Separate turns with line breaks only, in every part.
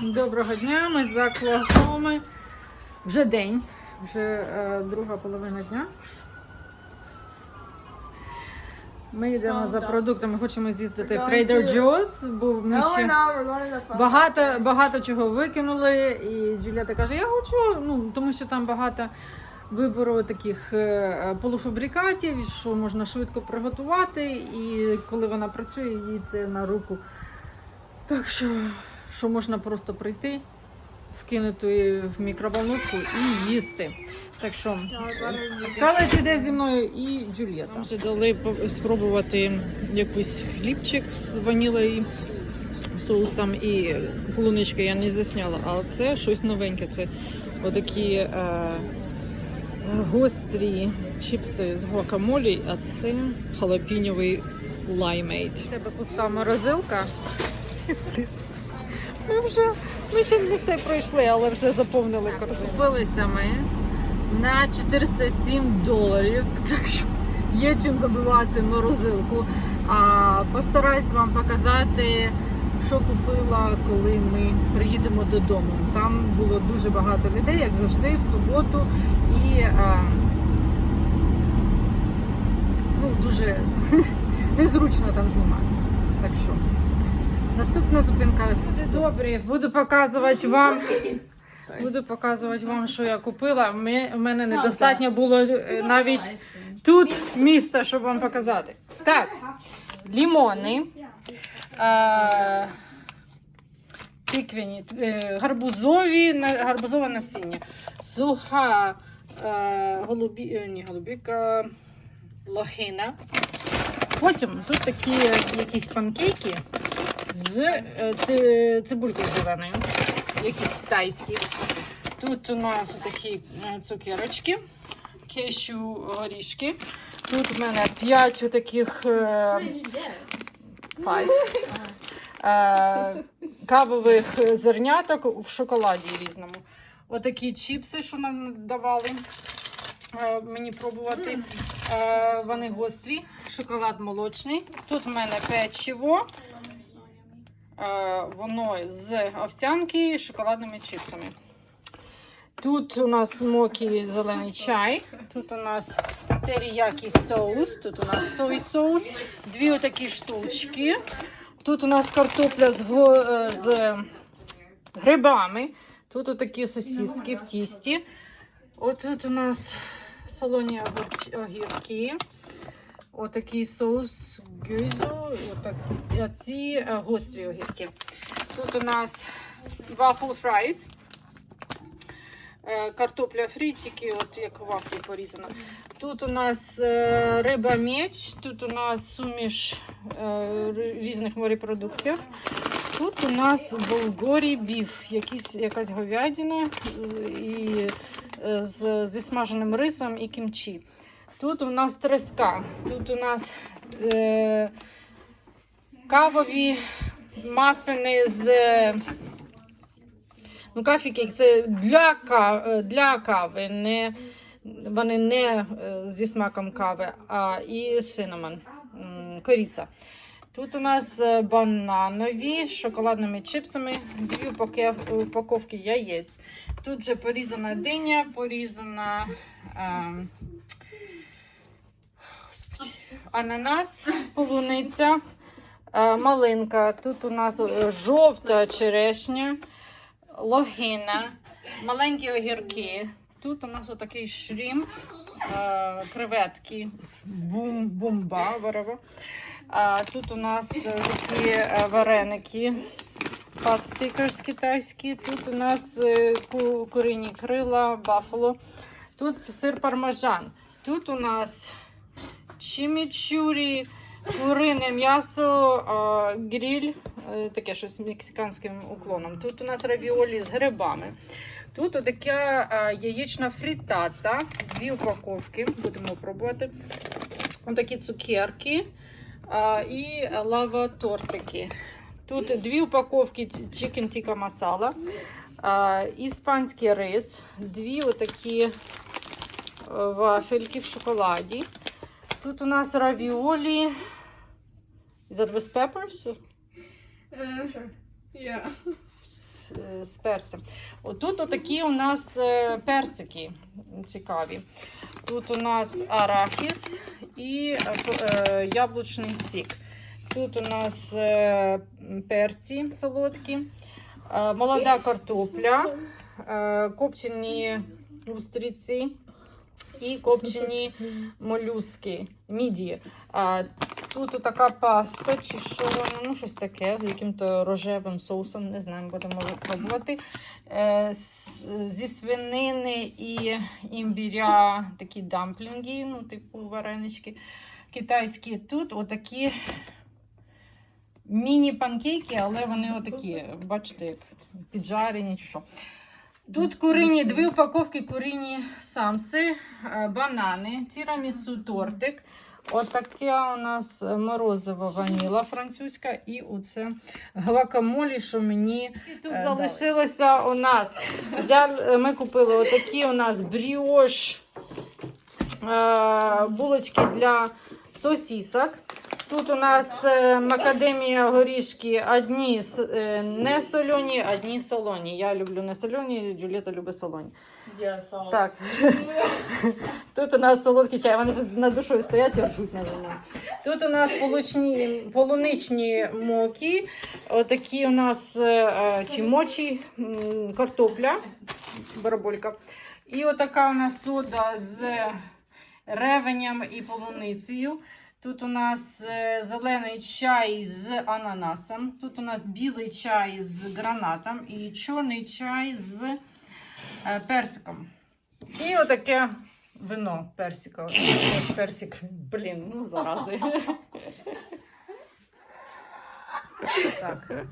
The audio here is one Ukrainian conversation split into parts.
Доброго дня, ми з Оклахоми. Вже день, вже е, друга половина дня. Ми йдемо за продуктами, хочемо з'їздити в Trader Joe's, бо ми ще багато, багато чого викинули. І Джуліата каже, я хочу, ну, тому що там багато вибору таких е, полуфабрикатів, що можна швидко приготувати, і коли вона працює, їй це на руку. Так що, що можна просто прийти, вкинути в мікроволновку і їсти. Так що Скарлет іде зі мною і Джульєта. Нам вже дали по- спробувати якийсь хлібчик з ванілою соусом і полунички я не засняла, але це щось новеньке. Це отакі е, гострі чіпси з гуакамолі, а це халапіньовий лаймейт. У тебе пуста морозилка. Ми вже ми ще не все пройшли, але вже заповнили корзину. Купилися ми на 407 доларів, так що є чим забивати морозилку. А постараюсь вам показати, що купила, коли ми приїдемо додому. Там було дуже багато людей, як завжди, в суботу. І а, ну, дуже незручно там знімати. Так що наступна зупинка. Добре, буду показувати вам. Буду показувати вам, що я купила. Ми- У мене недостатньо було е, навіть тут місця, щоб вам показати. Так, лімони, е, тиквіні, е, гарбузові, на- гарбузове насіння, суха е, голубі, е, ні, голубіка, лохина. Потім тут такі якісь панкейки з е, ци- цибулькою зеленою, якісь тайські. Тут у нас такі е, цукерочки, кешю горішки. Тут у мене 5 таких е, кавових зерняток в шоколаді різному. Отакі чіпси, що нам давали мені пробувати. Вони гострі, шоколад молочний. Тут в мене печиво. Е, Воно з овсянки з шоколадними чипсами. Тут у нас смокі зелений чай. Тут у нас теріякі соус. Тут у нас сой соус. Дві отакі штучки. Тут у нас картопля з, е, з грибами. Тут отакі сосиски в тісті. От тут у нас солоні огірки. Отакий соус. А ці е, гострі огірки. Тут у нас waffle fries. Е, Картопля фрі, тільки от як вафлі порізано. Тут у нас е, риба меч, тут у нас суміш різних морепродуктів. Тут у нас болгорі біф, якісь, якась говядина і, з, зі смаженим рисом і кімчі. Тут у нас треска, тут у нас е, кавові мафини з Ну, кафіки це для, ка- е, для кави, не, вони не е, зі смаком кави, а і синамон, м, кориця. Тут у нас е, бананові з шоколадними чипсами, дві упаковки яєць. Тут же порізана диня, порізана е, ананас, полуниця, е, малинка. Тут у нас е, жовта черешня логина, маленькі огірки. Тут у нас отакий шрім, е, креветки, бум, бумба, варево. Тут у нас такі вареники, стікерс китайські. Тут у нас курині крила, бафало. Тут сир пармажан. Тут у нас чимічурі, курине м'ясо, а, гриль, е, таке щось з мексиканським уклоном. Тут у нас равіолі з грибами. Тут така яєчна фрітата, дві упаковки, будемо пробувати. Отакі цукерки а, і лава тортики. Тут дві упаковки chicken масала, а, іспанський рис, дві отакі е, вафельки в шоколаді. Тут у нас равіолі. Is that with peppers?
Uh, sure. Yeah.
е, з перцем. Отут отакі у нас е, персики цікаві. Тут у нас арахіс і яблучний сік. Тут у нас перці солодкі, молода картопля, копчені устриці і копчені молюски, мідії. А, тут така паста, чи що ну щось таке, яким-то рожевим соусом, не знаю, будемо пробувати. Е, зі свинини і імбіря такі дамплінги, ну, типу варенички китайські. Тут отакі міні-панкейки, але вони отакі, бачите, як піджарені чи що. Тут курині, дві упаковки курині самси, е, банани, тірамісу тортик. Отаке у нас морозива ваніла французька і оце гвакамолі, що мені
І тут
Е,
залишилося у нас.
Ми купили отакі у нас бріош е, булочки для сосісок. Тут у нас е, макадемія горішки одні е, не солоні, одні солоні. Я люблю не солоні, Джуліта любить солоні. Так. Тут у нас солодкий чай, вони тут над душою стоять і ржуть на мене. Тут у нас получні, полуничні мокі, отакі у нас е, е, чи мочі, картопля, бараболька. І отака у нас сода з ревенем і полуницею. Тут у нас е, зелений чай з ананасом. Тут у нас білий чай з гранатом і чорний чай з е, персиком. І отаке вино персикове. Персик, блін, ну зарази. Так.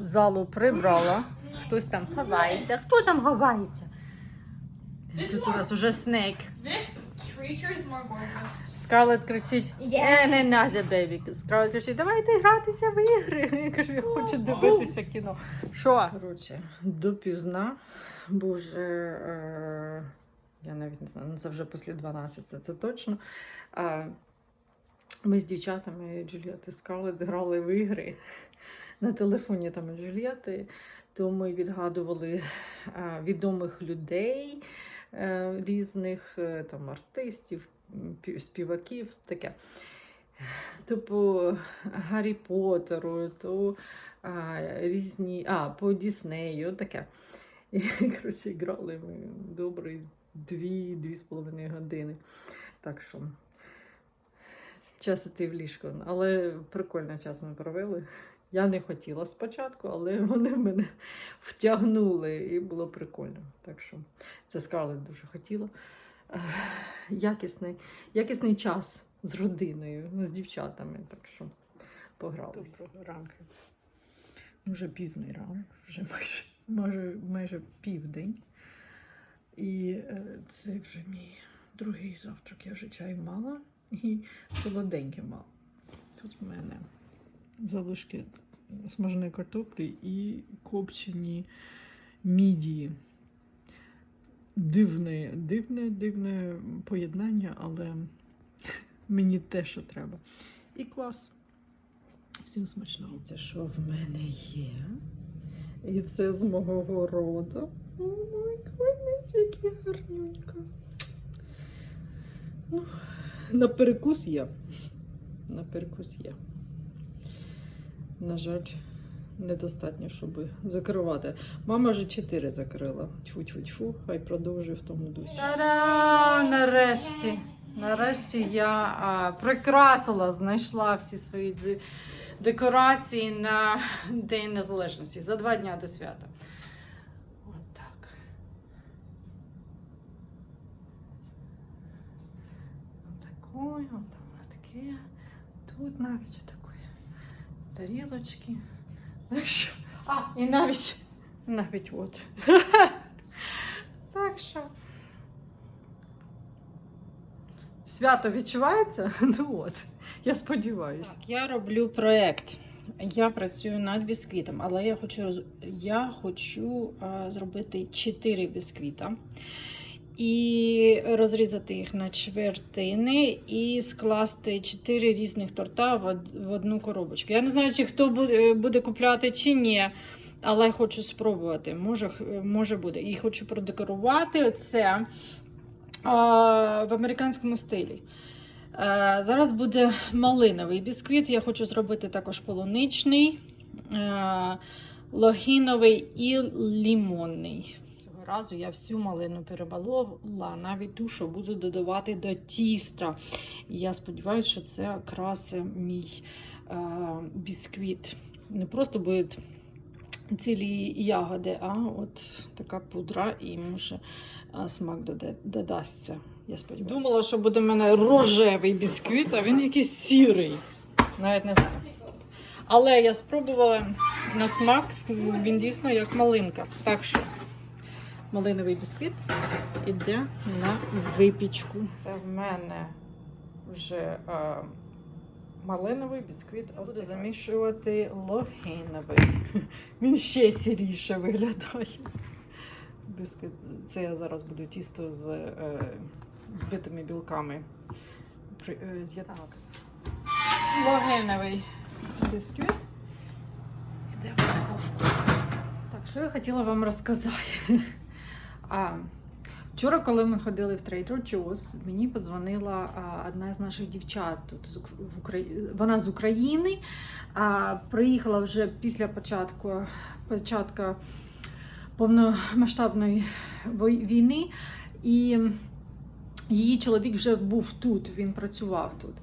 Залу прибрала. Хтось там ховається. Хто там ховається? Тут у нас уже снейк. Скарлет кричить:
Yeah.
«Е, не Назя, бебі. Скарлет кричить, давайте гратися в ігри. Я кажу, я хочу дивитися кіно. Що? Коротше, допізна, бо вже е, я навіть не знаю, це вже після 12, це, це точно. Е, ми з дівчатами Джулієти Скарлет грали в ігри на телефоні там Джулієти, то ми відгадували е, відомих людей різних е, там артистів, співаків, таке. Типу Гаррі Поттеру, то а, різні, а, по Діснею, таке. І, коротше, грали ми добрі дві, дві з половиною години. Так що час іти в ліжко. Але прикольно час ми провели. Я не хотіла спочатку, але вони мене втягнули і було прикольно. Так що це Скарлет дуже хотіла. Якісний, якісний час з родиною, з дівчатами. Так що погралися.
Доброго ранку. Вже пізний ранок, вже майже, майже, майже південь. І е, це вже мій другий завтрак. Я вже чай мала і солоденьке мала. Тут в мене залишки смаженої картоплі і копчені мідії. Дивне, дивне, дивне поєднання, але мені те, що треба. І квас. Всім смачного.
Це що в мене є? І це з мого городу. О, мой goodness, які гарнюнько. Ну, на перекус є. На перекус є. На жаль, недостатньо, щоб закривати. Мама вже 4 закрила. Тьфу-тьфу-тьфу, хай продовжує в тому дусі. Та-да! Нарешті. Нарешті я а, прикрасила, знайшла всі свої декорації на День Незалежності за два дні до свята. От так. Отакой, от там таке. Тут навіть отакої тарілочки. А, і навіть навіть от. Так що. Свято відчувається? Ну от, я сподіваюся. Так, я роблю проєкт. Я працюю над бісквітом, але я хочу, я хочу а, зробити 4 бісквіта і розрізати їх на чвертини і скласти 4 різних торта в, одну коробочку. Я не знаю, чи хто буде, буде купляти чи ні. але хочу спробувати. Може, може буде. І хочу продекорувати це а, в американському стилі. Е, зараз буде малиновий бісквіт. Я хочу зробити також полуничний, е, логіновий і лімонний. Разу я всю малину перебалила, навіть ту, що буду додавати до тіста. І я сподіваюся, що це якраз мій е, бісквіт. Не просто будуть цілі ягоди, а от така пудра і може смак додасться. Я сподіваюся. Думала, що буде в мене рожевий бісквіт, а він якийсь сірий. Навіть не знаю. Але я спробувала на смак, він дійсно як малинка. Так що малиновий бісквіт іде на випічку. Це в мене вже е, малиновий бісквіт. А буду замішувати логіновий. Він ще сіріше виглядає. Бісквіт. Це я зараз буду тісто з е, збитими білками при- е, з'єднати. Логіновий бісквіт. Іде в духовку. Так, що я хотіла вам розказати? А, вчора, коли ми ходили в Trader Joe's, мені подзвонила одна з наших дівчат тут в Украї... Вона з України. А, приїхала вже після початку, початку повномасштабної війни. І її чоловік вже був тут, він працював тут.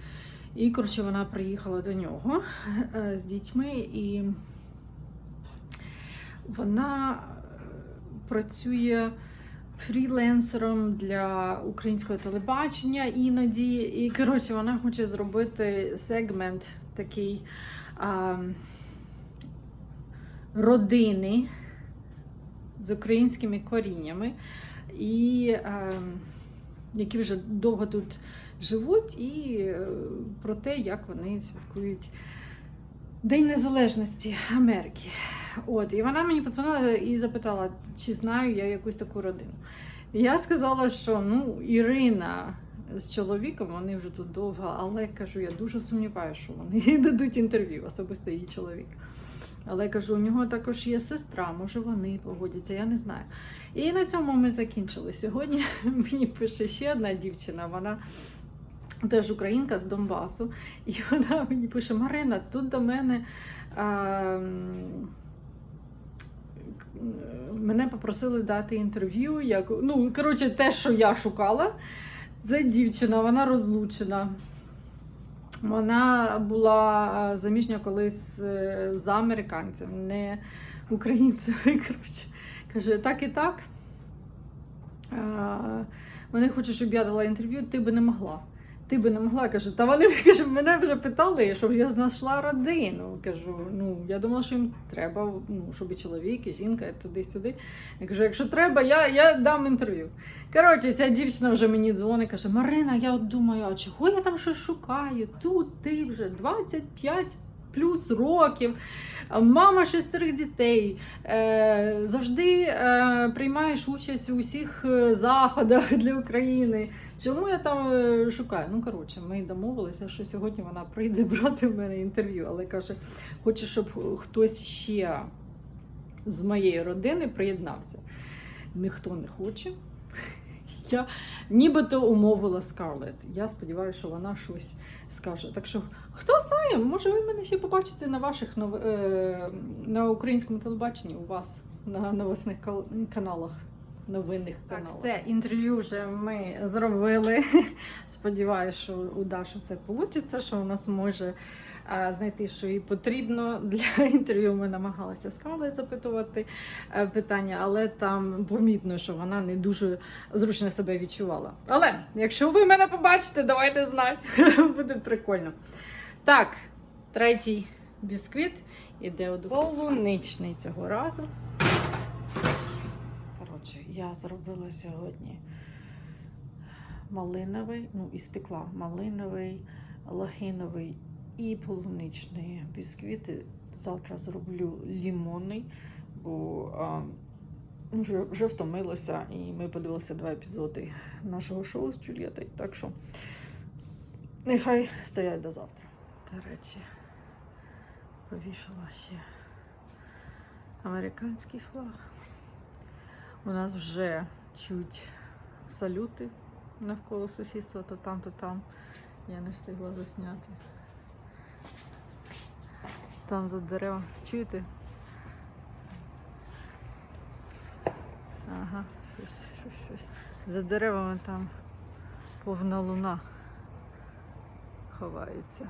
І, коротше, вона приїхала до нього е, з дітьми, і вона е, працює фріленсером для українського телебачення іноді. І, коротше, вона хоче зробити сегмент такий а, родини з українськими коріннями, і, а, які вже довго тут живуть, і е, про те, як вони святкують День Незалежності Америки. От, і вона мені подзвонила і запитала, чи знаю я якусь таку родину. Я сказала, що ну, Ірина з чоловіком, вони вже тут довго, але кажу, я дуже сумніваюся, що вони дадуть інтерв'ю, особисто її чоловік. Але кажу, у нього також є сестра, може вони погодяться, я не знаю. І на цьому ми закінчили. Сьогодні мені пише ще одна дівчина, вона теж українка з Донбасу. І вона мені пише: Марина, тут до мене. А, м, к- мене попросили дати інтерв'ю. Як, ну, коротше, те, що я шукала, це дівчина, вона розлучена. Вона була а, заміжня колись е, за американцем, не українцем. Коротше, каже, так і так. Вони хочуть, щоб я дала інтерв'ю, ти би не могла. Ти би не могла, кажу, та вони кажу, мене вже питали, щоб я знайшла родину. Кажу, ну я думала, що їм треба, ну, щоб і чоловік, і жінка, і туди-сюди. Я кажу, якщо треба, я, я дам інтерв'ю. Коротше, ця дівчина вже мені дзвонить, каже: Марина, я от думаю, а чого я там щось шукаю? Тут ти вже 25 плюс років, мама шестерих дітей, е, завжди е, приймаєш участь у всіх е, заходах для України. Чому я там шукаю? Ну, коротше, ми домовилися, що сьогодні вона прийде брати в мене інтерв'ю, але каже, хоче, щоб хтось ще з моєї родини приєднався. Ніхто не хоче. Я нібито умовила Скарлет. Я сподіваюся, що вона щось скаже. Так що, хто знає, може ви мене ще побачите на ваших нов... е... на українському телебаченні у вас на новосних каналах. Новинних
Так, це інтерв'ю вже ми зробили.
Сподіваюся, що у Даші все вийде, що вона зможе е, знайти, що їй потрібно для інтерв'ю. Ми намагалися Скарлет запитувати е, питання, але там помітно, що вона не дуже зручно себе відчувала. Але якщо ви мене побачите, давайте знати. Буде прикольно. Так, третій бісквіт іде у цього разу. Коротше, я зробила сьогодні малиновий, ну і спекла малиновий, лохиновий і полуничний бісквіти. Завтра зроблю лімонний, бо а, вже, вже втомилася, і ми подивилися два епізоди нашого шоу з Джульєтою. Так що нехай стоять до завтра. До речі, повішала ще американський флаг. У нас вже чуть салюти навколо сусідства, то там, то там. Я не встигла засняти. Там за деревом. Чуєте? Ага, щось, щось, щось. За деревами там повна луна ховається.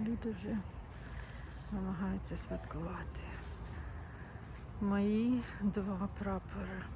Люди вже намагаються святкувати. Мої два прапори.